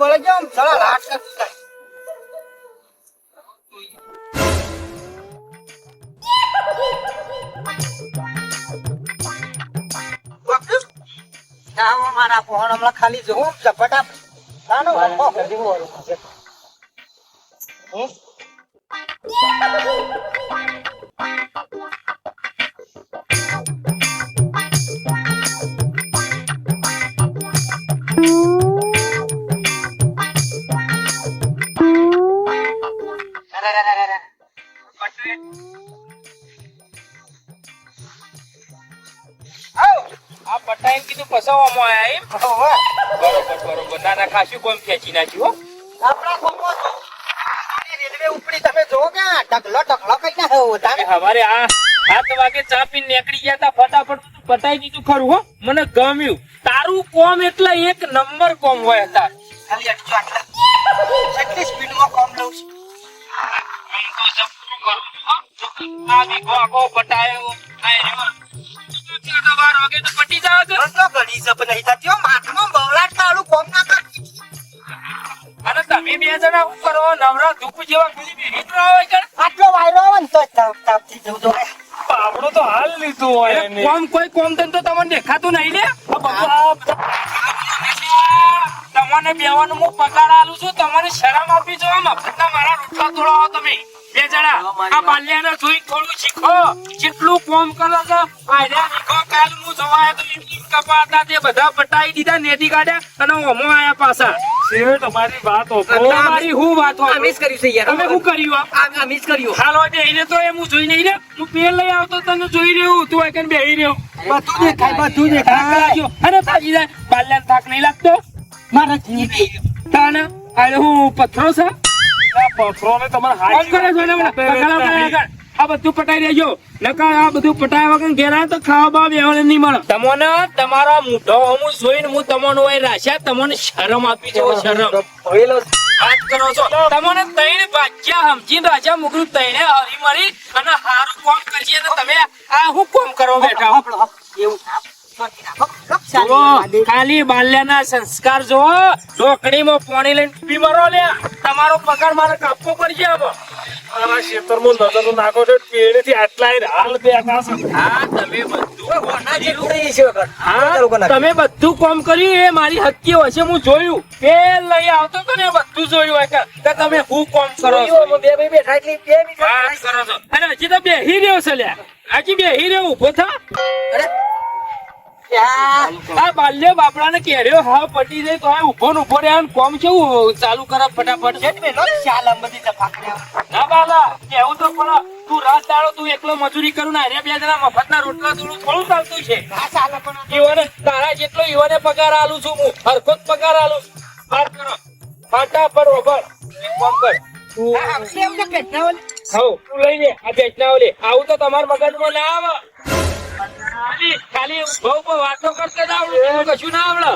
પડે છે આમ સળા લાટ કરતા. બાપુ, આવો મારા ફોન હમણાં ખાલી જોઉં ઝપટા આનો હમો કરી ફસાવામાં આયા એમ. બરોબર બરોબર ના ના ખાસું કોમ ખેંચી નાખ્યું આપણા ખોખો છો. રેલવે ઉપડી તમે જો કે ઢગલો ઢગલો કઈ ના એ તારે. હવારે આ સાત વાગે ચા પીને નીકળી ગયા તા ફટાફટ તું પટાઈ દીધું ખરું હો મને ગમ્યું તારું કોમ એટલે એક નંબર કોમ હોય તાર ખાલી અટકો આટલા. કેટલી સ્પીડમાં કોમ લઉં છું. હું તો જબરું કરું છું, હો. આ વીઘો આખો પટાયો આ રહ્યો. તો બાર વાગે તો પટી જાવ તો. તો ઘડી જપ નહીં થતી. માથામાં બવલાટ કાળું કોમ ના કરતી. અને તમે બે જણા શું કરો નવરા ધૂપ જેવા ગુલી બેહી જ રહો છો. આટલો વાયરો આવે ને તો તાપ તાપથી જવું તો પાવડો તો હાલ લીધું હોય કોમ કોઈ કોમ ધંધો તમને દેખાતું નહીં ને? તમને બેવાનું હું પગાર આલું છું તમને શરમ આપી જો મફતના મારા રોટલા તોડાવો તમે. બે જણા આ બાલ્યાને જોઈ થોડું શીખો. કેટલું કોમ કરો છો આયરા શીખો કાલ હું જોવાય તો ઈંટ કપાતા તે બધા પટાઈ દીધા નેદી કાઢ્યા અને ઓમો આયા પાછા. શેઠ અમારી વાત હોભળો. તમારી હું વાત હોય અમીજ કર્યું છે યાર. તમે શું કર્યું આ અમીજ કર્યું. હાલો બેહીને તો એમ હું જોઈ નહીં રે હું પેલ લઈ આવતો તને જોઈ રહ્યો તું એકન બેહી રહ્યો. બધું દેખાય બધું દેખાય. અને તાજી જાય બાલ્યાને થાક નહીં લાગતો. મારા જીવી. તાને અરે હું પથ્થરો છે. આ બધું પટાઈ રહેજો નકર આ બધું પટાયા વગર ઘેર તો ખાવા બાવા બેહવાને નહીં મળે. તમને તમારા મૂઢો હમું જોઈને હું તમને ઓય રાખ્યા તમને શરમ આપી છે શરમ. વાત કરો છો. તમને તૈણ ભાગ્યા સમજીને રાજા મુકરું તૈણે હરી મરી અને હારું કોમ અને તમે આ હું કોમ કરો બેઠા એવું ખાલી બાલ્યાના સંસ્કાર જો ઢોકળીમાં પાણી લઈને પી મરો લે તમારો પગાર મારે કાપવો પડશે હવે. ખેતરમાં નજર નાખો છો પેડેથી આટલા હાલ બેઠા છે હા તમે બધું. તમે બધું કામ કર્યું એ મારી હક્કી હશે હું જોયું. પેલ લઈ આવતો તો ને બધું જોયું કે તમે હું કામ કરો છો? બે બે બેઠા એટલે બે મિનિટ કરો છો. અને હજી તો બેહી રહ્યો છે લ્યા. હજી બેહી રહ્યો ઊભો થા. અરે. આ બાલ્ય બાપડાને કેર્યો હાવ પટી જાય તો ઊભો ને ઊભો રહ્યા કોમ કેવું ચાલુ કરે ફટાફટ. શેઠ મેલો ને બધી ના બાલા કેવું તો પણ તું રાત દાડો તું એકલો મજૂરી કરું ને અરે બે જણા મફતના રોટલા થોડું થોડું ચાલતું છે. આ શાલ પણ ઈવોને તારા જેટલો ઈવોને પગાર આલું છું હું. હરખો જ પગાર આલું કરો. ફટાફટ ઓભર કામ કર. તું આપણે તો લઈ લે આ લે. આવું તો તમારા મગજમાં ના આવે. ખાલી ખાલી બહુ બહુ વાતો કરતા જ આવડે કશું ના આવડે.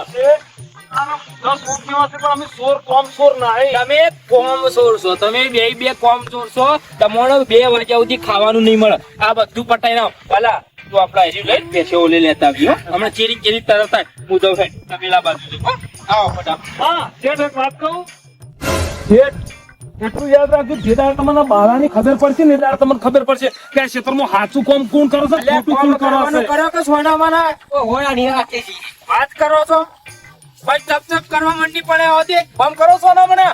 આનો દસ રૂપિયા છે પણ અમે સોર કોમ સોર ના તમે કોમ ચોર છો તમે બે બે કોમ ચોર છો બે વાગ્યા સુધી ખાવાનું નહીં મળે. આ બધું પટાઈ ના ભલા તું આપડા હજી લઈને પેસે ઓલે લેતા આવ્યો હમણાં ચેરી ચેરી તરત થાય. હું જઉં સાહેબ તબેલા બાજુ આવો ફટાફટ. હા શેઠ વાત કહું? શેઠ એટલું યાદ રાખજો જે દાડે તમને બાળાની ખબર પડશે ને એ દાડે તમને ખબર પડશે કે આ ક્ષેત્રમાં સાચું કોમ કોણ કરો છે ખોટું કોણ કરો છે? કરો કે સોનામાના ઓ, હોળાની હાથે વાત કરો છો? ભાઈ ટપ ટપ કરવા મંડી પડે હોતી? બમ કરો છો મને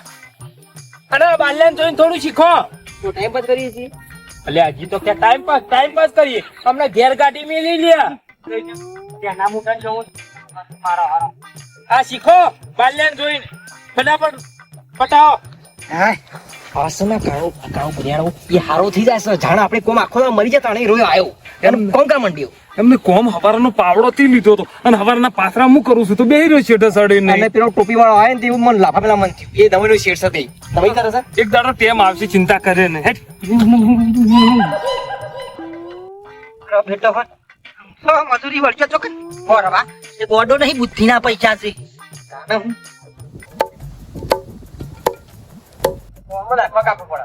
અને બાલ્યાને જોઈને થોડું શીખો. તો ટાઈમ પાસ કરીએ છીએ. એટલે હજી તો કે ટાઈમ પાસ ટાઈમ પાસ કરીએ. અમને ઘેર ગાડી મેલી લ્યા ત્યાં ના મૂકવા જવું. મારા હારો. આ શીખો. બાલ્યાને જોઈને. ફટાફટ પટાવો. હા. આસના કાળો કાળો બરિયાળો એ હારો થઈ જાય છે. જાણ આપણે કોમ આખો દાડો મરી જતા નહીં રોયો આવ્યો એમ કોમ કા મંડ્યો. એમને કોમ હવારનો પાવડો થી લીધો હતો. અને હવારના પાથરા હું કરું છું? તો બે રહ્યો શેઠ અને પેલો ટોપી વાળો આવે ને તેવું મન લાફા પેલા મન એ દવાનો શેર સાથે તમે કરે છે? એક દાડો તેમ આવશે ચિંતા કરે ને. મારો બેટો મજૂરી વળગ્યો તો કે. બરાબર. એ ગોડો નહીં બુદ્ધિના પૈસા છે. મોંમાં નાખવા કાપવું પડે.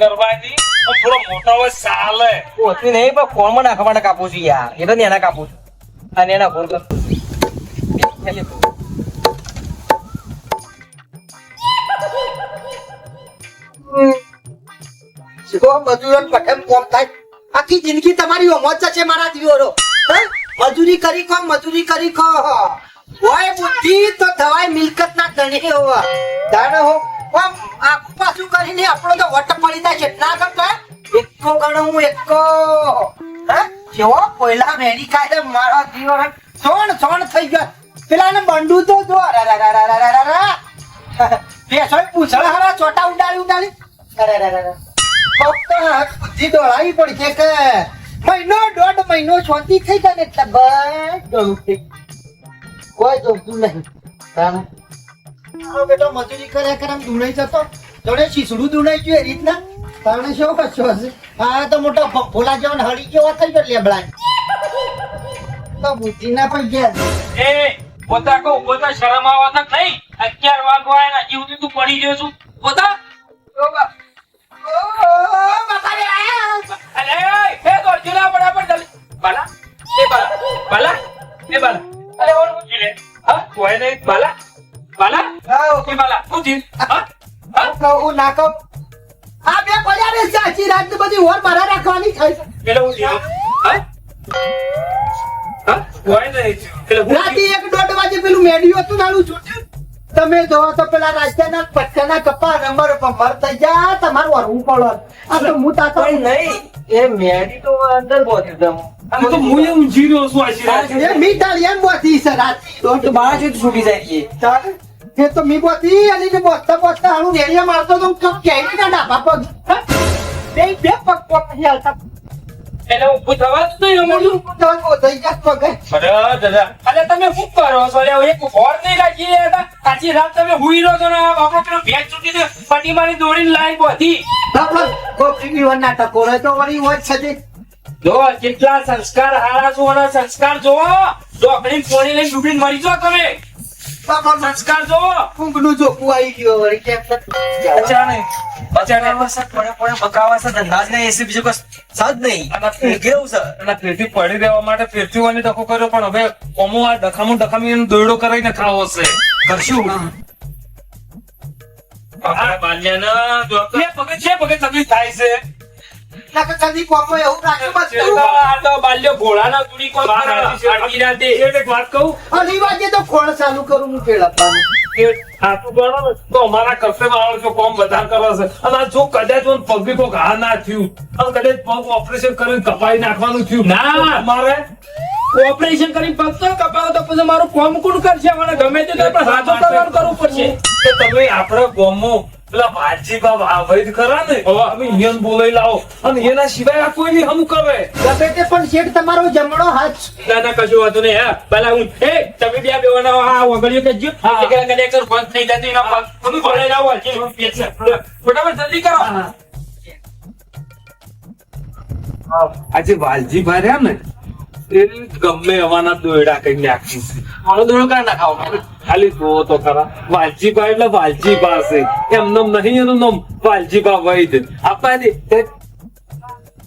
કરવાની થોડો મોટો હોય ચાલે પોતરી નહીં પણ ફોનમાં નાખવા માટે કાપું છું યાર. એ તો એના કાપું છું. અને એના ફોન કરું શીખો મજૂરો પઠમ કોમ થાય? આખી જિંદગી તમારી ઓમો છે મારા દીવરો હે? મજૂરી કરી ખો, મજૂરી કરી ખો. હોય બુદ્ધિ તો થવાય મિલકત ના ધણી હો આમ આખું પાછું કરીને આપણો તો વટ પડી જાય છે. ના કરતા હે? એકો ગણો હું એકો. હે? કેવો? પહેલા મેરી કાઢે મારા જીવન સોણ સોણ થઈ ગયો. પેલા ને બંડુ તો જો. રા રા રા રા રા રા બેસો પૂછડ હારા ચોટા ઉડાડી ઉડાડી. અરે દોડાવી પડશે કે મહિનો દોઢ મહિનો શાંતિ થઈ જાય ને એટલે બસ ગણું થઈ કોઈ જોતું નહીં. તારે મારો બેટો મજૂરી કર્યા કરે એમ ધૂણાઈ જતો. જોડે શીસડું ધૂણાઈ ગયું એ રીતના. તાણે શું કરશો હશે? હા તો મોટો ભોલા જેવો ને હળી જેવો થઈ ગયો લેબડા તો બુદ્ધિ ના પણ ગયા એ પોતા કહું પોતા શરમ આવવા નહીં. અગિયાર વાગવા એના સુધી તું પડી ગયો છું. કપા નંબર પર થઈ તમારું હરવું પડો. આ તો હું તા તો નહીં એ મેડી તો અંદર પહોંચી દઉં. આ તો હું એ ઊંઘી છું આશી રાતે. એ મી એમ બોધી છે રાતે તો બાળા છે છૂટી જાય એ તારે એ તો મી બોધી અને ને હાલું નેડિયા મારતો તો કપ ક્યાંય ના ડાબા પગ. હા? બે બે પગ પગ હાલતા. એટલે ઊભું થવા જ નહીં અમારું તો બોધાઈ ગયા પગ. અરે દાદા અરે. તમે શું કરો છો? અરે એક ઘોર નહીં રાખી હતા. કાચી રાત તમે હુઈ રહ્યો છો ને આપણો પેલો ભેજ છૂટી ને પટી મારી દોડીને લાઈ બધી. કોફી પીવાના ટકોરો તો વળી હોય છે જો કેટલા સંસ્કાર હારા છો અને સંસ્કાર જોવો ડોકડી પોણી લઈને ડૂબીને મરી જો તમે. સંસ્કાર જોવો ઊંઘનું જોકું આવી ગયો વળી કેમ અચાનક. પડે રહેવા માટે ફેરથી વાની ડખો કર્યો પણ હવે અમુ આ ડખામું ડખામી કરાવીને ખાવો છે. કરશું? તકલીફ થાય છે. વાત કહું? તો ખોળ ચાલુ કરું હું પેલા કે આટલું ગણો તો અમારા કર્તવ્ય વાળો છો કોમ બધા કરે છે. અને જો કદાચ મને પગ કોક ઘા ના થયું. અને કદાચ પગ ઓપરેશન કરીને કપાઈ નાખવાનું થયું. ના. મારે ઓપરેશન કરી પગ તો કપાવો તો પછી મારું કોમ કોણ કરશે? મને ગમે તે આપણે કરવાનું કરવું પડશે. તમે આપણા ગામમાં પેલા ભાજીબા વાવૈદ ખરા ને? અમે ઈયન બોલાઈ લાવો. અને એના સિવાય આ કોઈ નહીં હમ કરે ગમે તે પણ શેઠ તમારો જમણો હાથ ના ના કશું વાંધો નહીં હા. પેલા હું એ તમે બે બેવાના હા વગડ્યું કે જો હા. કનેક્ટર બંધ થઈ જતી એના પગ તમે હું ફટાફટ જલ્દી કરો. આજે વાલજી રહ્યા ને? ગમે એવાના દોયડા કઈ નાખી મારો દોડો કરી નાખાવ ખાલી જુઓ તો ખરા. વાલજીબા એટલે વાલજીબા છે. એમનો નહીં એનું નામ વાલજીબા વૈદ આપા દે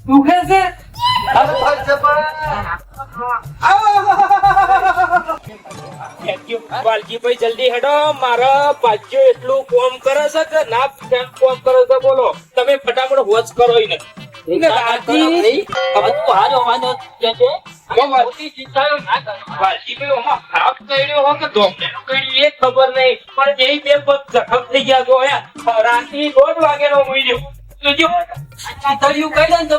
દુખે છે? વાલજીભાઈ જલ્દી હેડો. મારા પાછો એટલું કોમ કરે છે કે ના કોમ કરે છે બોલો. તમે ફટાફટ વોચ કરો એને વાલજીભાઈ આમાં કર્યો હો કે ધોમટેનો કર્યો એ ખબર નહીં. પણ જે બે પગ જખમ થઈ ગયા જો રાત્રિ દોઢ વાગેનો મૂલ્યો જોજો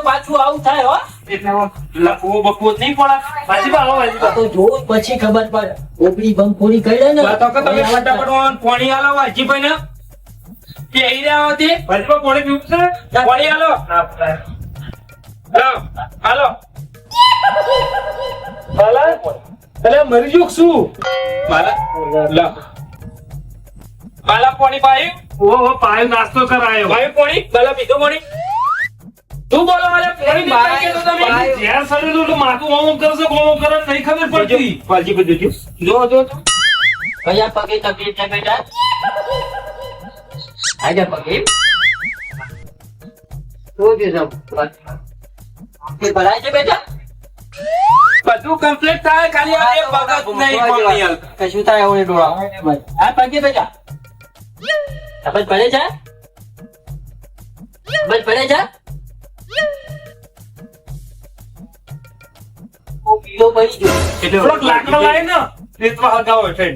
પાછું આવું થાય હો. એટલે લખવો બખવો નહીં પડે. વાલજીભા આવો વાલજીભા તો જો પછી ખબર પડે. ઓપડી બંધ પૂરી દે ને. તો કે તમે ફટાફટ પાણી આલો વાલજીભાઈ ને પહેરી રહ્યા હતી? પાણી પીવું છે? પાણી આલો? હાલો હાલો. બાલા એટલે મરી ગયો શું? બાલા લા. બાલા પાણી પાયું ઓહો પાયો નાસ્તો કરાયો. પાયું પાણી? બાલા પીધું પાણી? તું બોલો વાલે પાણી પીતા કે તો તમે. પાયું. સડેલું એટલે માથું ઓમ ઓમ ઓમ ઓમ કરે નહીં ખબર પડતી. વાલજીભાઈ જોજો. જો જો જો. કયા પગે તકલીફ છે બેટા? આજા પગે. એ ભરાય છે બેટા? બધું કમ્પ્લીટ થાય ખાલી આ એક વખત નહીં કશું થાય એવું ડોળા. પગે છે છે ઓ લાકડો લાવી ને હગાવો છે.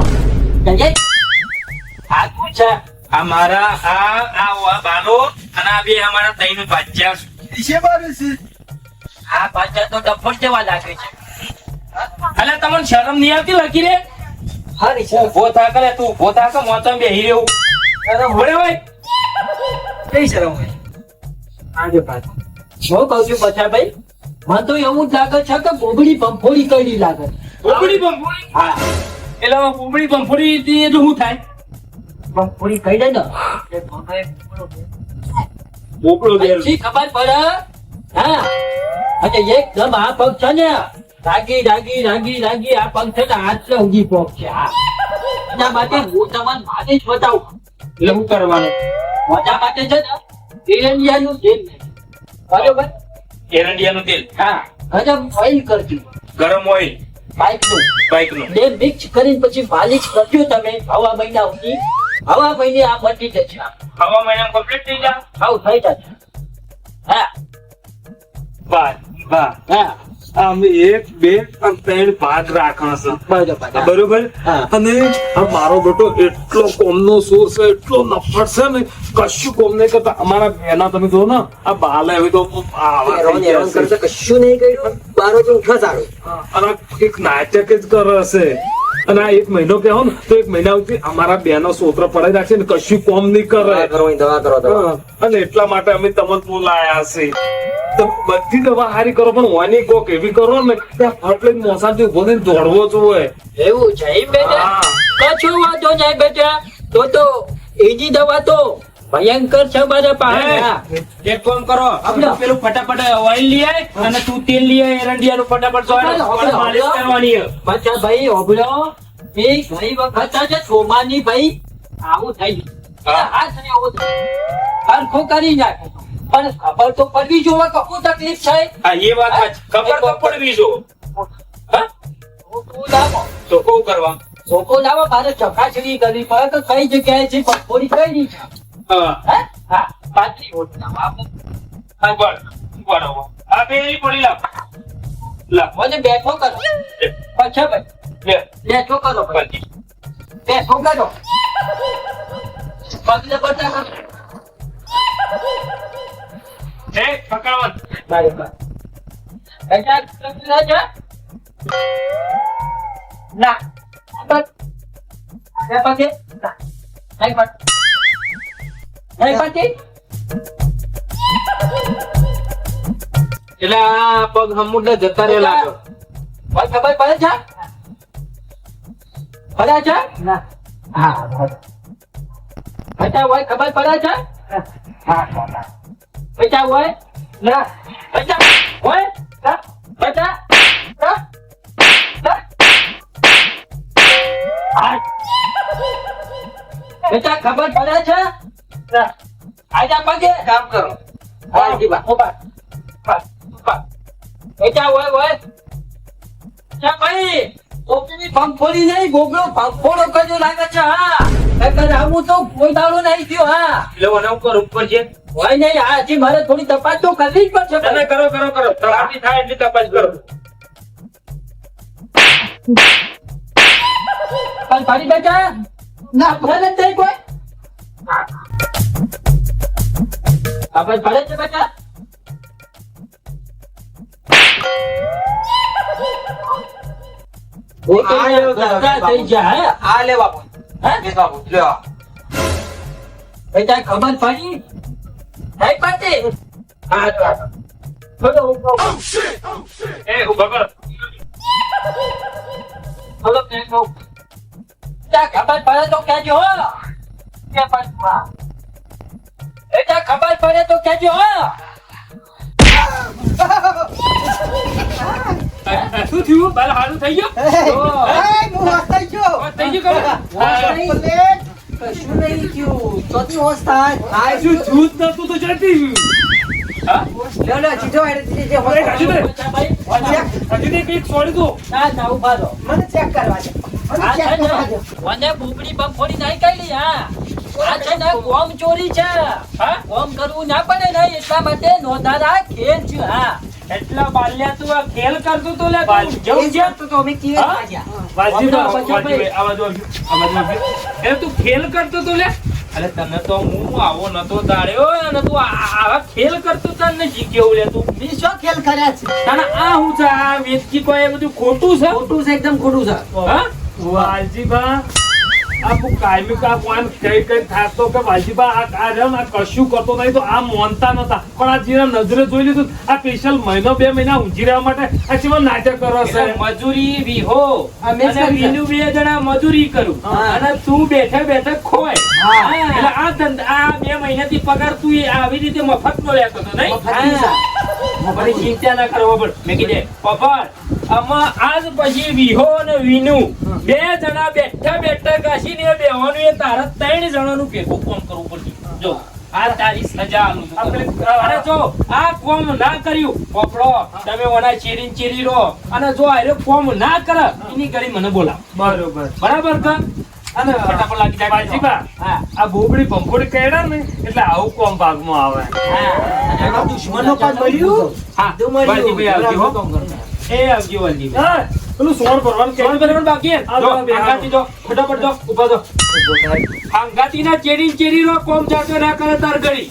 આ મારા આ આ બાનો અને આ બે અમારા ત્રણ બાચ્યા છે. આ પાછળ તો ડફોડ જેવા લાગે છે. અલે તમને શરમ નહીં આવતી લખી રે? હારી છે. ઊભો થા કરે તું ઊભો થા કે મોચમ બેહી રહેવું ભલે ભાઈ કઈ શરમ હોય? આજે પાછ. હું કહું છું બચા ભાઈ મને તો એવું જ લાગે છે કે બોબડી પંફોડી કઈ લાગે બોબડી બંફોડી હા. એટલે બોબડી બંફોડી થી એટલે શું થાય? પંફોડી કહી દે ને? એટલે બોબડો બોબડો પછી ખબર પડે. હા. અને એકદમ આ પગ છે ને. રાગી રાગી રાગી રાગી આ પગ છે ને આટલે ઊંઘી પગ છે આ એના માટે હું તમને માને જ બતાવું. એટલે હું કરવાનું? મજા માટે છે ને એરંડિયાનું તેલ બરોબર? એરંડિયાનું તેલ? હા. ગરમ ઓઇલ કરજો. ગરમ ઓઇલ બાઇકનું. બાઈકનું બે મિક્સ કરીને પછી માલિશ કરજો તમે. હવા મહિના સુધી. હવા મહિને આ મટી જશે હવા મહિના કમ્પ્લીટ થઈ જા. આવું થઈ જશે. હા. બા હા. એક બે ત્રણ ભાગ રાખણ છે. બરોબર બરોબર. અને મારો બેટો એટલો કોમનો સૂર છે એટલો નફટ છે ને કશું કોમ નહીં કરતા અમારા બેના તમે જો ને આ બાલે હવે તો. કશું નહીં કર્યું બારો તો ખસાડો અને એક નાટક જ કરે છે. અને આ એક મહિનો કહો ને તો એક મહિના સુધી અમારા બેનો સોત્ર પડાઈ રાખશે ને કશું કોમ નહીં કરે. અને એટલા માટે અમે તમને બોલાયા છે. તો બધી દવા હારી કરો પણ વાની કોક એવી કરો ને ત્યાં ફટ મોસા થી ઊભો થઈને દોડવો જોઈએ એવું છે એમ બેટા. કશું વાંધો નહીં બેટા. તો તો એની દવા તો ભયંકર છે મારા પાસે એક કામ કરો આપણે પેલું ફટાફટ ઓઇલ લઈ આય અને તું તેલ લઈ આય એરંડિયાનું ફટાફટ સોય હાલો, હાલો, માલિશ કરવાની છે. પાછા ભાઈ ઓબળો એ ઘણી વખત છે સોમાની ભાઈ આવું થઈ. હાથ ને આવું થયું. હરખું કરી નાખે. પણ ખબર તો પડવી જોવે કે તકલીફ થાય હા એ વાત ખબર તો પડવી જો? તો કહું કરવા? ચોખ્ખું લાવો મારે ચકાસણી કરવી પડે તો કઈ જગ્યાએ છે પકોડી કઈ નહીં છે. હા. હે? પાતળી. હા, બરાબર. આ બે પડી લાવ. લાવ. મને બેઠો કરો. પછી ભાઈ. બેઠો કરો પછી. બેઠો કરો. પગલે બધા કરો. તમે ના. બસ. ના. નહીં નહીં એટલે આ પગ હમુંડે જતા રહેલા લાગ્યો ભાઈ ખબર પડે છે? પડે છે? ના. હા હોય ખબર પડે છે? હા. બેટા હોય ના બેટા હોય ના બેટા ના. બેટા ખબર પડે છે? આજા પગે. કામ કરો. હા જીવા ઊભા. બેટા હોય હોય. ચા ભાઈ ઓપીની પંખોડી નહીં ગોગલો પંખોડો કર્યો લાગે છે હા. નકર આવું તો કોઈ દાડો નહીં થયો હા. એટલે મને ઉપર ઉપર છે. હોય નહીં હજી મારે થોડી તપાસ તો કરવી જ પડશે તમે કરો કરો કરો. તપાસી થાય એટલી તપાસ કરો. પણ ફરી બેટા ના ભલે જ નહીં કોઈ. આપણે ભલે છે બેટા. ખબર લેવો તો જાય હે? બાપુ હે? એ ખબર પડી નહીં પડતી હા. એ ઊભા કરો થોડો ટેકો. બેટા ખબર પડે તો કહેજો હો કે પણ હા. બેટા ખબર પડે તો કહેજો હો શું થયું બાલ હારું થઈ ગયું થઈ ગયું ખબર? કશું નહીં નતું તો જતી હા છે ને ગોમ ચોરી છે હા ગોમ કરવું ના પડે ને એટલા માટે નોંધારા ખેલ છે હા એટલા બાલ્યા તું આ ખેલ કરતો તો લે જવું છે? તો અમે કેવી? વાજીબા, વાજીબા, આવજો, આવજો. એટલે તું ખેલ કરતો તો લે. અરે તને તો હું આવો નતો દાડ્યો અને તું આવા ખેલ કરતો તને જીત્યો લે તું. મી શું ખેલ કર્યા છે? તને આ હું છે આ વેચકી કોઈ એ બધું ખોટું છે? ખોટું છે એકદમ ખોટું છે. હા? વાલજીબા, આ હું કાયમી કા કોણ કઈ કઈ થાતો કે વાલજીબા આ આ રહ્યો આ કશું કરતો નહીં તો આ મોનતા નતા. પણ આ જીરા નજરે જોઈ લીધું આ સ્પેશિયલ મહિનો બે મહિના ઊંઘી રહેવા માટે આ કેવા નાટક કરો છે? મજૂરી વિહો અમે. વિનુ બે જણા મજૂરી કરું. અને તું બેઠે બેઠે ખોય એટલે આ ધંધા આ બે મહિનાથી પગાર તું એ આવી રીતે મફત નો લેતો હતો નહીં? મફતની ચિંતા ના કરવા પડે મેં કીધે પપ્પા આમાં આજ પછી વિહો અને વિનુ. બે જણા બેઠા બેઠા ઘસીને બેવાનું એ તારા ત્રણ જણાનું ભેગું કોમ કરવું પડશે. જો આ તારી સજા અને જો આ કોમ ના કર્યું પકડો તમે ઓના ચીરી ચીરી રહો. અને જો અરે કોમ ના કરે એની ઘડી મને બોલાવ. બરોબર. બરાબર કર અને ફટાફટ લાગી જાય હા. આ બોબડી ભંભોડી કેડા ને એટલે આવું કોમ ભાગમાં આવે. એનો દુશ્મનો પણ મળ્યું? હા. બધું મળ્યું. એ આવજો વાલજી હા, પેલું સોળ ભરવાનું સોન બરાબર બાકી હે? જો, જો, હંગાતી જો, ફટાફટ જો, ઊભા જો. ચેરી ને ચેરી નો કોમ જાતો ના કરે તાર ઘડી